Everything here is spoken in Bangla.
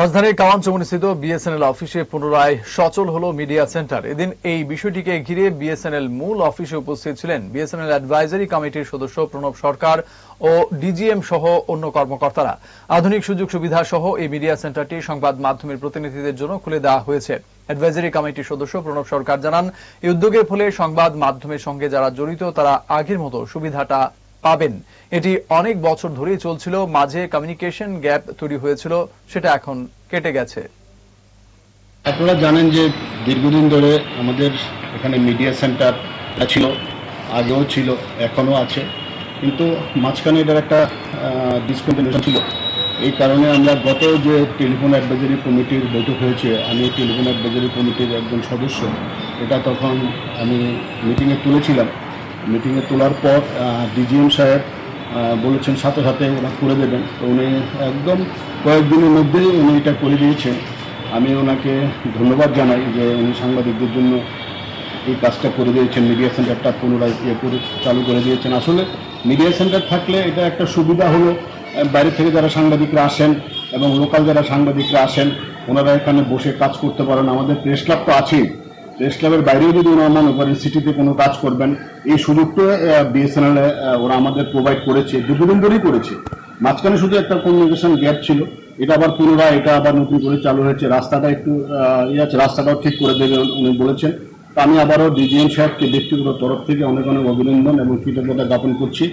রাজধানীর কাওয়ানচৌমুনিস্থিত বিএসএনএল অফিসে পুনরায় সচল হলো মিডিয়া সেন্টার। এদিন এই বিষয়টিকে ঘিরে বিএসএনএল মূল অফিসে উপস্থিত ছিলেন বিএসএনএল অ্যাডভাইজারি কমিটির সদস্য প্রণব সরকার ও ডিজিএম সহ অন্য কর্মকর্তারা। আধুনিক সুযোগ সুবিধা সহ এই মিডিয়া সেন্টারটি সংবাদ মাধ্যমের প্রতিনিধিদের জন্য খুলে দেওয়া হয়েছে। অ্যাডভাইজারি কমিটির সদস্য প্রণব সরকার জানান, এই উদ্যোগের ফলে সংবাদ মাধ্যমের সঙ্গে যারা জড়িত, তারা আগের মতো সুবিধাটা পাবেন। এটি অনেক বছর ধরেই চলছিল, মাঝে কমিউনিকেশন গ্যাপ তৈরি হয়েছিল, সেটা এখন কেটে গেছে। আপনারা জানেন যে দীর্ঘদিন ধরে আমাদের এখানে মিডিয়া সেন্টার ছিল, আগেও ছিল, এখনও আছে। কিন্তু মাঝখানে এটার একটা ডিসকন্টিনিউশন ছিল। এই কারণে আমরা গত যে টেলিফোন অ্যাডভাইজারি কমিটির বৈঠক হয়েছে, আমি টেলিফোন অ্যাডভাইজারি কমিটির একজন সদস্য, এটা তখন আমি মিটিংয়ে তুলেছিলাম। মিটিংয়ে তোলার পর ডিজিএম সাহেব বলেছেন সাথে সাথে ওরা করে দেবেন। তো উনি একদম কয়েকদিনের মধ্যেই উনি এটা করে দিয়েছেন। আমি ওনাকে ধন্যবাদ জানাই যে উনি সাংবাদিকদের জন্য এই কাজটা করে দিয়েছেন, মিডিয়া সেন্টারটা পুনরায় ইয়ে করে, চালু করে দিয়েছেন। আসলে মিডিয়া সেন্টার থাকলে এটা একটা সুবিধা হলো বাইরে থেকে যারা সাংবাদিকরা আসেন এবং লোকাল যারা সাংবাদিকরা আসেন, ওনারা এখানে বসে কাজ করতে পারেন। আমাদের প্রেস ক্লাব তো আছেই। প্রেস ক্লাবের বাইরেও যদি ওনারা মনে করেন সিটিতে কোনো কাজ করবেন, এই সুযোগটা বিএসএনএল ওরা আমাদের প্রোভাইড করেছে, দীর্ঘদিন ধরেই করেছে। মাঝখানে শুধু একটা কমিউনিকেশন গ্যাপ ছিল, এটা আবার পুনরায়, এটা আবার নতুন করে চালু হয়েছে, রাস্তাটা একটু ইয়ে আছে, রাস্তাটাও ঠিক করে দেবে উনি বলেছেন। তা আমি আবারও ডিজিএম সাহেবকে ব্যক্তিগত তরফ থেকে অনেক অনেক অভিনন্দন এবং কৃতজ্ঞতা জ্ঞাপন করছি।